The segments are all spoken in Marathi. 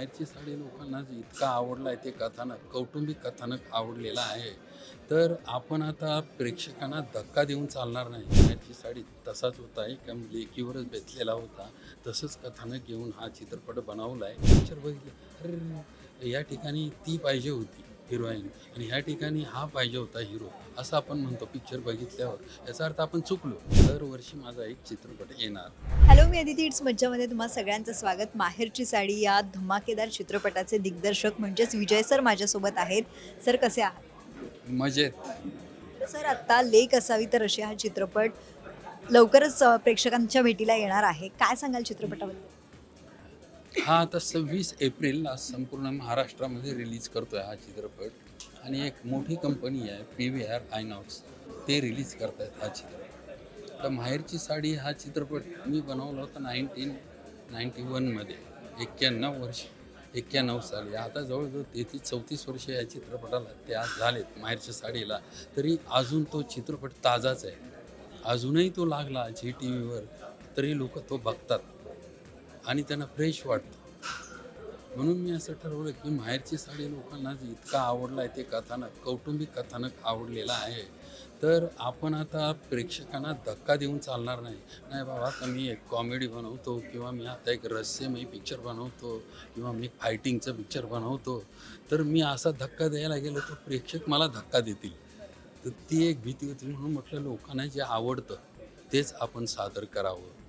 बाहेरची साडी लोकांना इतका आवडला आहे ते कथानक कौटुंबिक कथानक आवडलेलं आहे. तर आपण आता प्रेक्षकांना धक्का देऊन चालणार नाही. बाहेरची साडी तसाच होता आहे का लेकीवरच बेतलेला होता. तसंच कथानक घेऊन हा चित्रपट बनवला आहे पिक्चर बघितलं अरे या ठिकाणी ती पाहिजे होती. हिरोईन आणि ह्या ठिकाणी हा पाहिजे होता हिरो असं आपण म्हणतो पिक्चर बघितल्यावर. याचा अर्थ आपण चुकलो. दरवर्षी माझा एक चित्रपट येणार. हॅलो मी अदिती. इट्स मज्जामध्ये तुम्हा सगळ्यांचं स्वागत. माहेरची साडी या धमाकेदार चित्रपटाचे दिग्दर्शक म्हणजेच विजय सर माझ्यासोबत आहेत. सर कसे आहात? मजेत. सर आत्ता लेक असावी तर अशी हा चित्रपट लवकरच अ, प्रेक्षकांच्या भेटीला येणार आहे. काय सांगाल चित्रपटाबद्दल? हा आता सव्वीस एप्रिलला संपूर्ण महाराष्ट्रामध्ये रिलीज करतो आहे हा चित्रपट. आणि एक मोठी कंपनी आहे पी व्ही आर आयनॉक्स. ते रिलीज करतायत हा चित्रपट. तर माहेरची साडी हा चित्रपट मी बनवला होता नाईन्टीन नाईन्टी वनमध्ये. एक्क्याण्णव वर्ष एक्क्याण्णव साली. आता जवळजवळ तेहतीस चौतीस वर्ष या चित्रपटाला ते आज झालेत माहेरच्या साडीला. तरी अजून तो चित्रपट ताजाच आहे. अजूनही तो लागला झी टी व्हीवर तरी लोक तो बघतात. आणि त्यांना फ्रेश वाटतं. म्हणून मी असं ठरवलं की माहेरची साडी लोकांना इतका आवडला आहे ते कथानक कौटुंबिक कथानक आवडलेलं आहे. तर आपण आता प्रेक्षकांना धक्का देऊन चालणार नाही. नाही बाबा आता मी एक कॉमेडी बनवतो किंवा मी आता एक रहस्यमयी पिक्चर बनवतो किंवा मी फायटिंगचं पिक्चर बनवतो. तर मी असा धक्का द्यायला गेलो तर प्रेक्षक मला धक्का देतील. तर ती एक भीती होती म्हणून म्हटलं लोकांना जे आवडतं तेच आपण सादर करावं.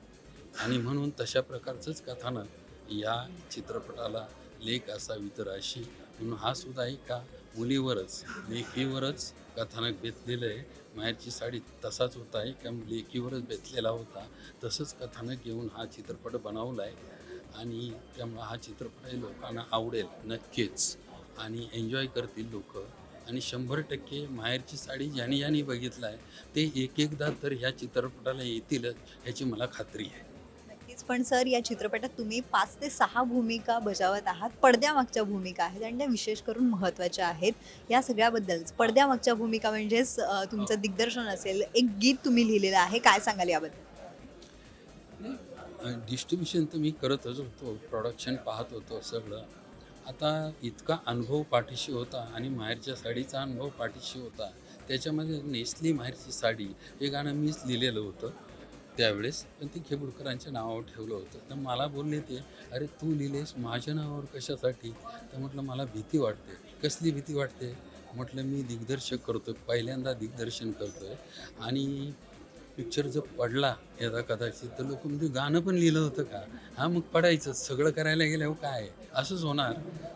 आणि म्हणून तशा प्रकारचंच कथानक या चित्रपटाला लेख असावी तर अशी म्हणून हा सुद्धा एका मुलीवरच लेखीवरच कथानक बेतलेलं आहे. माहेरची साडी तसाच होता आहे का लेखीवरच बेतलेला होता. तसंच कथानक घेऊन हा चित्रपट बनवला आहे आणि त्यामुळं हा चित्रपट लोकांना आवडेल नक्कीच. आणि एन्जॉय करतील लोक. आणि शंभर टक्के माहेरची साडी ज्याने ज्याने बघितलं आहे ते एक एकदा तर ह्या चित्रपटाला येतीलच ह्याची मला खात्री आहे. पण सर या चित्रपटात तुम्ही पाच ते सहा भूमिका बजावत आहात. पडद्यामागच्या भूमिका आहेत आणि त्या विशेष करून महत्त्वाच्या आहेत. या सगळ्याबद्दल पडद्यामागच्या भूमिका म्हणजेच तुमचं दिग्दर्शन असेल. एक गीत तुम्ही लिहिलेलं आहे. काय सांगाल याबद्दल? डिस्ट्रीब्युशन तर मी करतच होतो. प्रोडक्शन पाहत होतो सगळं. आता इतका अनुभव पाठीशी होता आणि माहेरच्या साडीचा अनुभव पाठीशी होता. त्याच्यामध्ये नेसली माहेरची साडी हे गाणं मीच लिहिलेलं होतं. त्यावेळेस पण ते खेबुडकरांच्या नावावर ठेवलं होतं. तर मला बोलले ते अरे तू लिहिलेस माझ्या नावावर कशासाठी? तर म्हटलं मला भीती वाटते. कसली भीती वाटते? म्हटलं मी दिग्दर्शक करतो पहिल्यांदा दिग्दर्शन करतो आहे आणि पिक्चर जर पडला यदा कदाचित तर लोक म्हणजे गाणं पण लिहिलं होतं का? हा मग पडायचं सगळं करायला गेल्यावर हो काय? असंच होणार.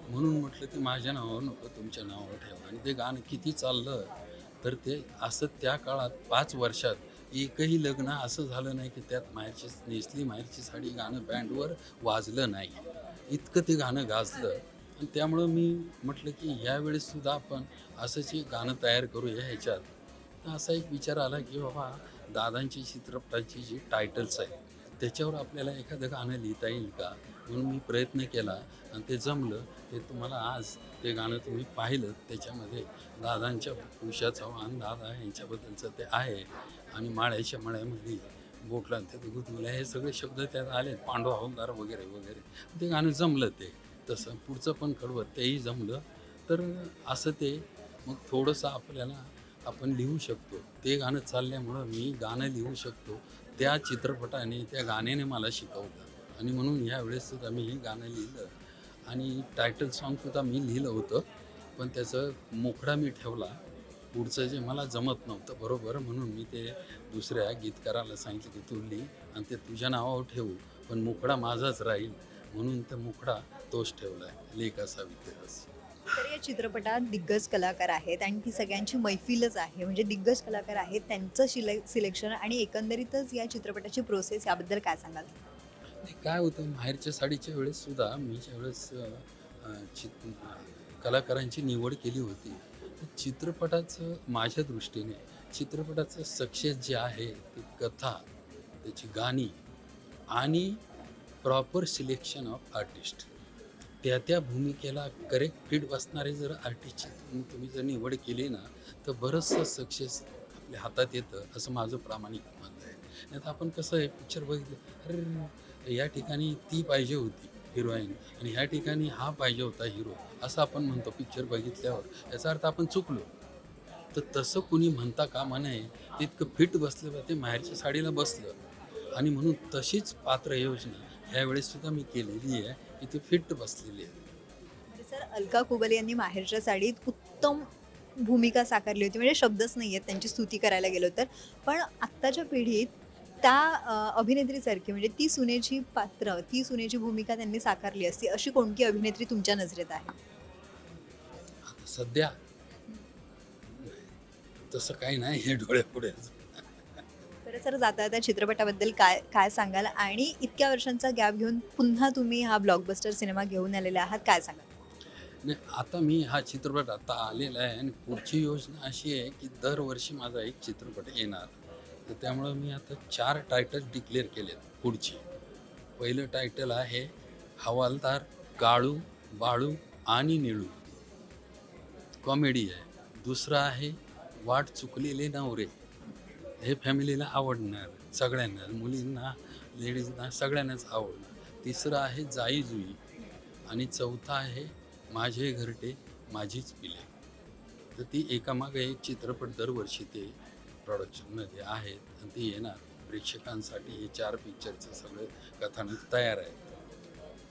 म्हणून म्हटलं ते माझ्या नावावर नको तुमच्या नावावर ठेवा. आणि ते गाणं किती चाललं तर ते असं त्या काळात पाच वर्षात एकही लग्न असं झालं नाही की त्यात माहेरची नेसली माहेरची साडी गाणं बँडवर वाजलं नाही. इतकं ते गाणं गाजलं. आणि त्यामुळं मी म्हटलं की ह्यावेळेससुद्धा आपण असंच एक गाणं तयार करूया ह्याच्यात. तर असा एक विचार आला की बाबा दादांची चित्रपटाची जी टायटल्स आहेत त्याच्यावर आपल्याला एखादं गाणं लिहिता येईल का? म्हणून मी प्रयत्न केला आणि ते जमलं. ते तुम्हाला आज ते गाणं तुम्ही पाहिलं. त्याच्यामध्ये दादांच्या उषाचा वाहन दादा यांच्याबद्दलचं ते आहे आणि माळ्याच्या मळ्यामध्ये बोटला ते गुदगुल्या हे सगळे शब्द त्यात आले पांडव हवलदार वगैरे वगैरे. ते गाणं जमलं ते. तसं पुढचं पण कडवं तेही जमलं. तर असं ते. मग थोडंसं आपल्याला आपण लिहू शकतो. ते गाणं चालल्यामुळं मी गाणं लिहू शकतो. त्या चित्रपटाने त्या गाण्याने मला शिकवलं. आणि म्हणून ह्या वेळेस सुद्धा मी हे गाणं लिहिलं. आणि टायटल सॉन्गसुद्धा मी लिहिलं होतं पण त्याचं मोकळा मी ठेवला. पुढचं जे मला जमत नव्हतं बरोबर? म्हणून मी ते दुसऱ्या गीतकाराला सांगितलं की तू लिही आणि ते तुझ्या नावावर ठेवू पण मुकडा माझाच राहील. म्हणून ते मुकडा तोच ठेवला आहे लेख असा विद्यास तर या चित्रपटात दिग्गज कलाकार आहेत आणि ती सगळ्यांची मैफिलच आहे. म्हणजे दिग्गज कलाकार आहेत त्यांचं शिले सिलेक्शन आणि एकंदरीतच या चित्रपटाची प्रोसेस याबद्दल काय सांगाल? काय होतं माहेरच्या साडीच्या वेळेस सुद्धा मी ज्यावेळेस अं, चित कलाकारांची निवड केली होती तर चित्रपटाचं माझ्या दृष्टीने चित्रपटाचं सक्सेस जे आहे ती कथा त्याची गाणी आणि प्रॉपर सिलेक्शन ऑफ आर्टिस्ट त्या त्या भूमिकेला करेक्ट फिट बसणारे जर आर्टिस्टची तुम्ही तुम्ही जर निवड केली ना तर बरंचसं सक्सेस आपल्या हातात येतं असं माझं प्रामाणिक मत आहे. नाही तर आपण कसं आहे पिक्चर बघितलं अरे या ठिकाणी ती पाहिजे होती हिरोईन. आणि ह्या ठिकाणी हा पाहिजे होता हिरो असं आपण म्हणतो पिक्चर बघितल्यावर. याचा अर्थ आपण चुकलो. तर तसं कुणी म्हणता कामा नये ते इतकं फिट बसलं ते माहेरच्या साडीला बसलं. आणि म्हणून तशीच पात्र योजना ह्यावेळेस सुद्धा मी केलेली आहे की ती फिट बसलेली आहे. सर अलका कुबल यांनी माहेरच्या साडीत उत्तम भूमिका साकारली होती. म्हणजे शब्दच नाही आहेत त्यांची स्तुती करायला गेलो तर. पण आत्ताच्या पिढीत त्या अभिनेत्रीसारखी म्हणजे ती सुनेची पात्र ती सुनेची भूमिका त्यांनी साकारली असती अशी कोणती अभिनेत्री तुमच्या नजरेत आहे? सध्या? तसं काही नाही हे डोळ्यापुढे तर सर जाता त्या चित्रपटाबद्दल काय काय सांगाल? आणि इतक्या वर्षांचा गॅप घेऊन पुन्हा तुम्ही हा ब्लॉकबस्टर सिनेमा घेऊन आलेले आहात काय सांगाल? नाही आता मी हा चित्रपट आता आलेला आहे आणि पुढची योजना अशी आहे की दरवर्षी माझा एक चित्रपट येणार. तर त्यामुळं मी आता चार टायटल डिक्लेअर केलेत पुढची. पहिलं टायटल आहे हवालदार काळू बाळू आणि निळू. कॉमेडी आहे. दुसरं आहे वाट चुकलेले नवरे. हे फॅमिलीला आवडणार सगळ्यांना मुलींना लेडीजना सगळ्यांनाच आवडणार. तिसरं आहे जाई जुई आणि चौथा आहे माझे घरटे माझीच पिले. तर ती एकामागे एक चित्रपट दरवर्षी ते प्रोडक्शनमध्ये आहेत. आणि ती येणार प्रेक्षकांसाठी हे चार पिक्चरचं सगळं कथानक तयार आहे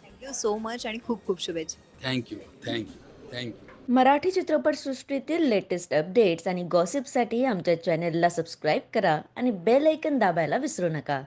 थँक्यू सो मच आणि खूप खूप शुभेच्छा. Thank you thank you thank you Marathi चित्रपटसृष्टीतील लेटेस्ट अपडेट्स आणि गॉसिपसाठी आमच्या चॅनेलला सबस्क्राईब करा आणि बेल ऐकन दाबायला विसरू नका.